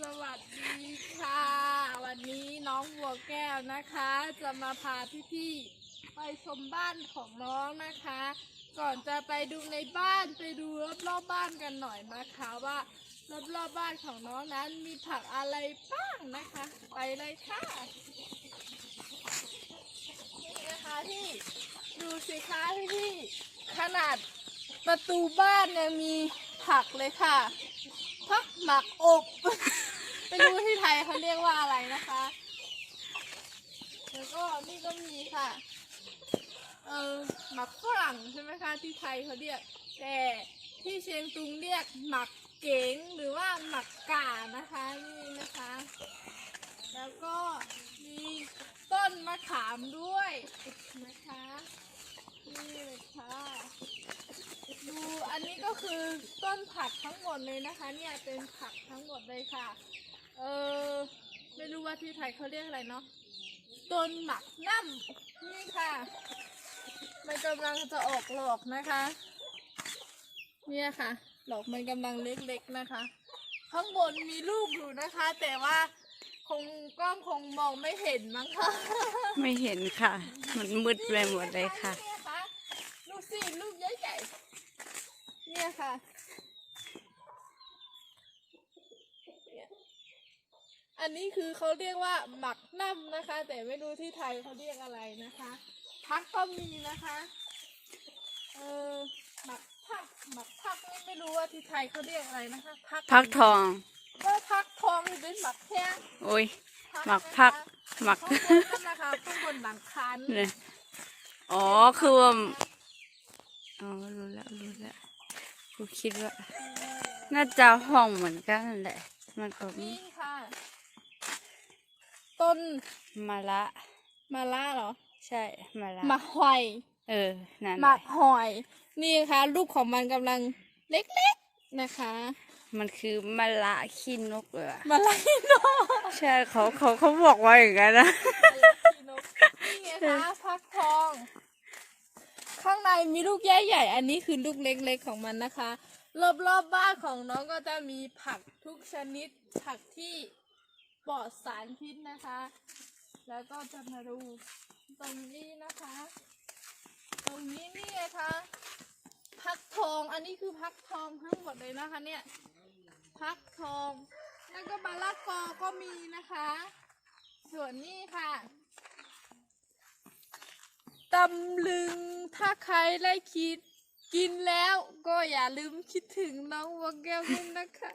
สวัสดีค่ะ วันนี้น้องบัวแก้วนะคะ จะมาพาพี่ๆไปชมบ้านของน้องนะคะ ก่อนจะไปดูในบ้านไปดูรอบๆบบ้านกันหน่อยนะคะว่ารอบๆบบ้านของน้องนั้นมีผักอะไรบ้างนะคะ ไปเลยค่ะนี่นะคะที่ดูสิคะพี่ๆขนาดประตูบ้านเนี่ยมีผักเลยค่ะ พักหมักอบ ไม่รู้ที่ไทยเขาเรียกว่าอะไรนะคะ แล้วก็นี่ก็มีค่ะ เออหมักฝรั่งใช่ไหมคะที่ไทยเขาเรียก แต่ที่เชียงตุงเรียกหมักเก๋งหรือว่าหมักก่านะคะนี่นะคะ แล้วก็มีต้นมะขามด้วยนะคะนี่เลยค่ะดู อันนี้ก็คือต้นผักทั้งหมดเลยนะคะ เนี่ยเป็นผักทั้งหมดเลยค่ะ เออไม่รู้ว่าที่ไทยเขาเรียกอะไรเนาะต้นหมักน้ำนี่ค่ะ มันกำลังจะออกหลอกนะคะ เนี่ยค่ะหลอกมันกำลังเล็กๆนะคะ ข้างบนมีลูกอยู่นะคะ แต่ว่าคงกล้องคงมองไม่เห็นมั้งคะไม่เห็นค่ะ มันมืดไปหมดเลยค่ะเนี่ยค่ะลูกสิลูกใหญ่ๆ เนี่ยค่ะเนี่ยอันนี้คือเขาเรียกว่าหมักน้ำนะคะ แต่ไม่รู้ที่ไทยเขาเรียกอะไรนะคะพักก็มีนะคะเออหมักผักหมักผักนี่ไม่รู้ว่าที่ไทยเขาเรียกอะไรนะคะพักพักทองก็พักทองหรือเป็นหมักแข้งโอ้ยหมักพักหมักข้างบนนั่นนะคะข้างบนหลังคานี่เนี่ยอ๋อคือว่าอ๋อรู้แล้วรู้แล้ว กูคิดว่า น่าจะห้องเหมือนกันนั่นแหละ มันก็มีนี่ค่ะ ต้นมะละมะละเหรอใช่มะละหมักหอยเออนั่นหแหมัละกหอย นี่ค่ะลูกของมันกำลังเล็กๆนะคะ มันคือมะละขี้นกเหรอมะละขี้นกใช่เขาเขาเขาบอกว่าอย่างนั้นนะมะละขี้นกนี่ไงคะฟักทอง ข้างในมีลูกแย่ใหญ่ อันนี้คือลูกเล็กๆของมันนะคะ รอบๆบบ้านของน้องก็จะมีผักทุกชนิด ผักที่ปลอดสารพิษนะคะ แล้วก็จะมาดูตรงนี้นะคะ ตรงนี้นี่ไงคะพักทอง อันนี้คือพักทองทั้งหมดเลยนะคะ เนี่ย พักทอง แล้วก็มะละกอก็มีนะคะ ส่วนนี้ค่ะ ตำลึง ถ้าใครได้คิด กินแล้วก็อย่าลืมคิดถึงน้องวัวแก้วด้วยนะคะ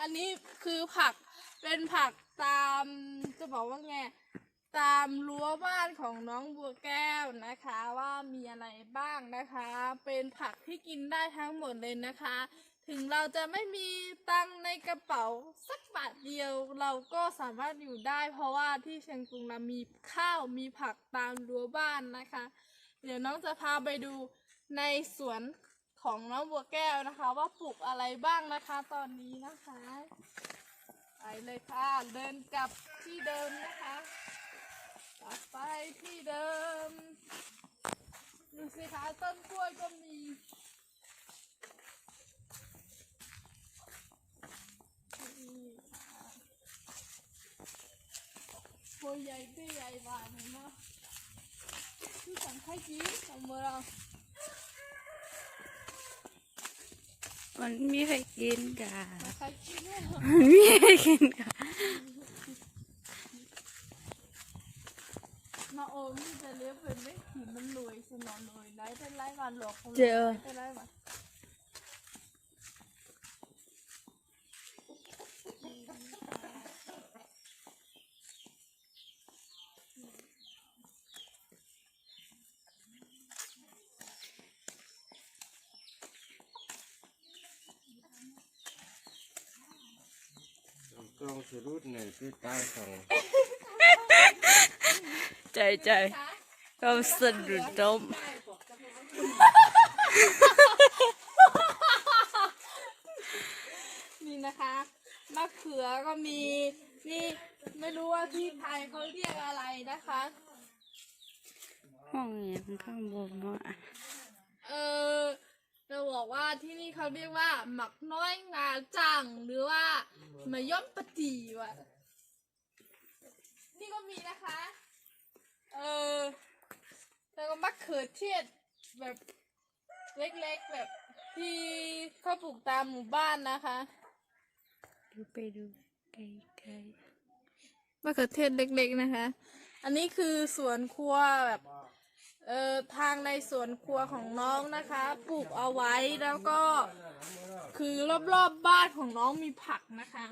อันนี้คือผักเป็นผักตามจะบอกว่าไงตามรั้วบ้านของน้องบัวแก้วนะคะว่ามีอะไรบ้างนะคะ เป็นผักที่กินได้ทั้งหมดเลยนะคะ ถึงเราจะไม่มีตังในกระเป๋าสักบาทเดียว เราก็สามารถอยู่ได้ เพราะว่าที่เชียงตุงเรามีข้าวมีผักตามรั้วบ้านนะคะ เดี๋ยวน้องจะพาไปดูในสวนของน้องบัวแก้วนะคะ ว่าปลูกอะไรบ้างนะคะตอนนี้นะคะ ไปเลยค่ะ เดินกลับที่เดิมนะคะกลับไปที่เดิมดูสิคะต้นกล้วยก็มีนี่ค่ะโวยใหญ่ด้วยใหญ่หวานเลยเนาะคือสังไข่จีของเมือง มันมีใครกินกันไข่จีเนี่ยมันมีใครกินกันมาโอมีแต่เลี้ยงเป็นไม่ขีดมันรวยสนอนรวยได้เป็นไรวันหลอกเขาเจอเป็นไรวัน กล้องสรุดในที่ใต้ของใจใจก็สะดุดล้มนี่นะคะมะเขือก็มี นี่ไม่รู้ว่าที่ไทยเขาเรียกอะไรนะคะ ห้องเนี่ยมันข้างบนว่า เออจะบอก บอกว่าที่นี่ เขาเรียกว่า หมักน้อยงาจังหรือว่ามะย่อมปะตีว่ะนี่ก็มีนะคะ เออแล้วก็มะเขือเทศแบบเล็กๆแบบที่เขาปลูกตามหมู่บ้านนะคะดูไปดูไกลมะเขือเทศเล็กๆนะคะ อันนี้คือสวนครัวแบบ เอ่อทางในสวนครัวของน้องนะคะ ปลูกเอาไว้แล้วก็ คือรอบๆบบ้านของน้องมีผักนะคะ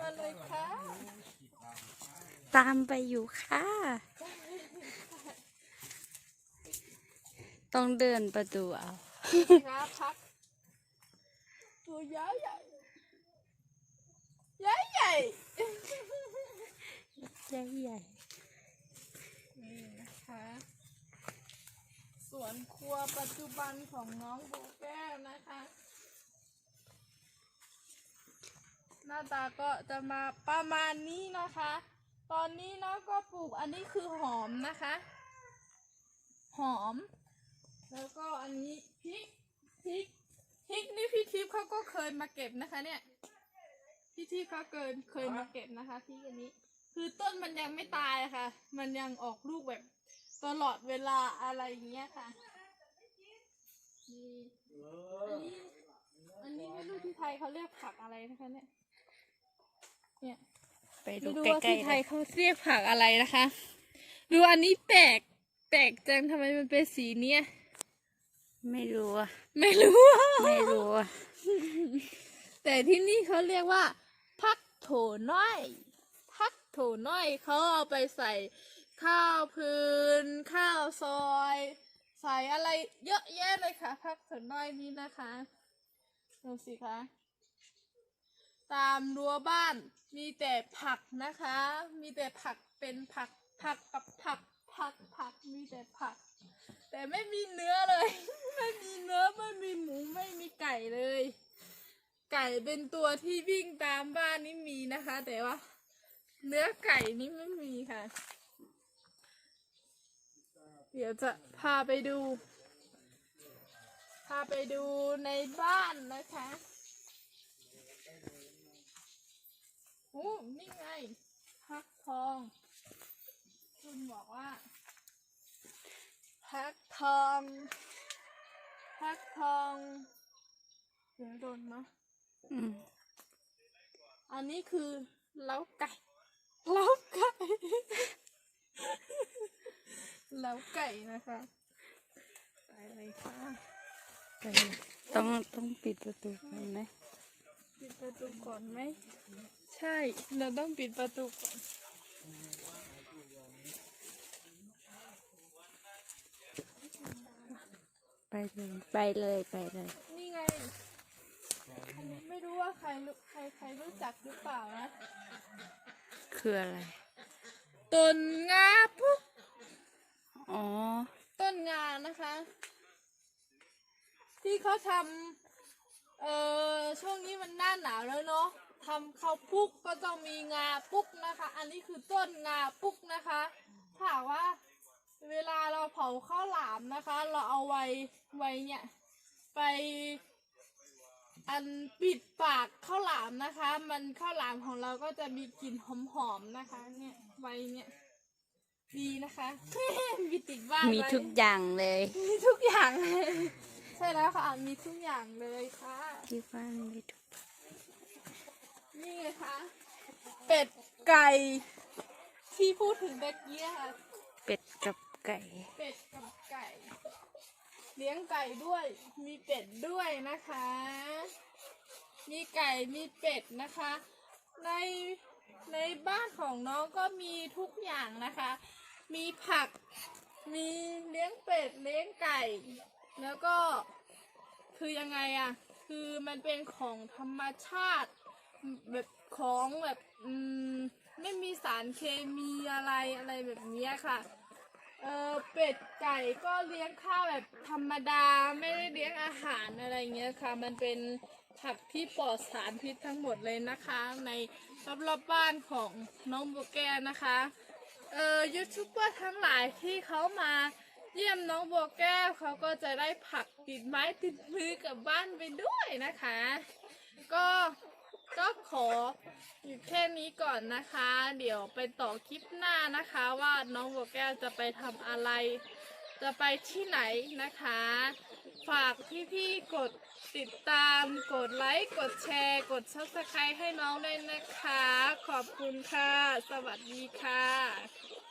มาเลยค่ะๆตามไปอยู่ค่ะ ต้องเดินประตูเอานะพักตัวใหญ่ใหญ่ใหญ่ ใหญ่ใหญ่นี่นะคะ สวนครัวปัจจุบันของน้องโบแก้วนะคะ หน้าตาก็จะมาประมาณนี้นะคะ ตอนนี้น้องก็ปลูกอันนี้คือหอมนะคะ หอม แล้วก็อันนี้พริกพริกพริกนี่พี่ทิพย์เขาก็เคยมาเก็บนะคะเนี่ย พี่ทิพย์เขาเกินเคยมาเก็บนะคะพริกอันนี้ คือต้นมันยังไม่ตายอะค่ะ มันยังออกลูกแบบตลอดเวลาอะไรอย่างเงี้ยค่ะนี่อันนี้อันนี้ไม่รู้ที่ไทยเขาเรียกผักอะไรนะคะเนี่ย เนี่ยไปดูไม่รู้ใกว่าล้ที่ๆไทยเลยเขาเรียกผักอะไรนะคะ ดูอันนี้แปลก แปลกจังทำไมมันเป็นสีเนี้ย ไม่รู้อะไม่รู้อะไม่รู้อะแต่ที่นี่เขาเรียกว่า พักโถน้อย พักโถน้อยเขาเอาไปใส่ข้าวพื้น ข้าวซอย ใส่อะไรเยอะแยะเลยค่ะพักโถน้อยนี้นะคะดูสิคะตามรั้วบ้านมีแต่ผักนะคะ มีแต่ผักเป็นผักผักกับผักผักผักมีแต่ผัก แต่ไม่มีเนื้อเลย ไม่มีเนื้อไม่มีหมูไม่มีไก่เลย ไก่เป็นตัวที่วิ่งตามบ้านนี่มีนะคะ แต่ว่า เนื้อไก่นี่ไม่มีค่ะ เดี๋ยวจะพาไปดู พาไปดูในบ้านนะคะโอ้นี่ไงพักทอง คุณบอกว่า พักทอง พักทองเดี๋ยวโดนเนาะอืมอันนี้คือเล้าไก่เล้าไก่เล้าไก่นะคะไปเลยค่ะไปต้องต้องปิดประตูก่อนไหมปิดประตูก่อนไหมใช่ เราต้องปิดประตูก่อนไปเลยไปเลยไปเลย นี่ไงอันนี้ไม่รู้ว่าใครรู้ใครใครรู้จักหรือเปล่านะ คืออะไร ต้นงาปุ๊บอ๋อ ต้นงานะคะ ที่เขาทำเอ่อช่วงนี้มันหน้าหนาวแล้วเนาะทำข้าวปุกก็ต้องมีงาปุกนะคะ อันนี้คือต้นงาปุกนะคะถ้าหากว่าเวลาเราเผาข้าวหลามนะคะ เราเอาไว้ไว้เนี่ยไป อันปิดปากข้าวหลามนะคะ มันข้าวหลามของเราก็จะมีกลิ่นหอมๆนะคะ เนี่ยไว้เนี่ยดีนะคะ มีติดบ้านมีไว้ทุกอย่างเลยมีทุกอย่างเลยใช่แล้วค่ะมีทุกอย่างเลยค่ะ ที่บ้านมีทุกนี่ไงคะเป็ดไก่ ที่พูดถึงตะกี้อะค่ะ เป็ดกับไก่ เป็ดกับไก่ เลี้ยงไก่ด้วย มีเป็ดด้วยนะคะ มีไก่มีเป็ดนะคะ ในในบ้านของน้องก็มีทุกอย่างนะคะ มีผัก มีเลี้ยงเป็ดเลี้ยงไก่ แล้วก็คือยังไงอะคือมันเป็นของธรรมชาติแบบของแบบ อืม ไม่มีสารเคมีอะไรอะไรแบบนี้ค่ะ เออเป็ดไก่ก็เลี้ยงข้าวแบบธรรมดาไม่ได้เลี้ยงอาหารอะไรเงี้ยค่ะ มันเป็นผักที่ปลอดสารพิษทั้งหมดเลยนะคะ ในรอบๆบ้านของน้องโบแกนนะคะเออยูทูบเบอร์ทั้งหลายที่เขามาเยี่ยมน้องโบแก้วเขาก็จะได้ผักติดไม้ติดมือกลับบ้านไปด้วยนะคะ ก็ ก็ขออยู่แค่นี้ก่อนนะคะ เดี๋ยวไปต่อคลิปหน้านะคะว่าน้องบัวแก้วจะไปทำอะไร จะไปที่ไหนนะคะ ฝากพี่ๆกดติดตาม กดไลค์ กดแชร์ กดซับสไครต์ให้น้องด้วยนะคะ ขอบคุณค่ะ สวัสดีค่ะ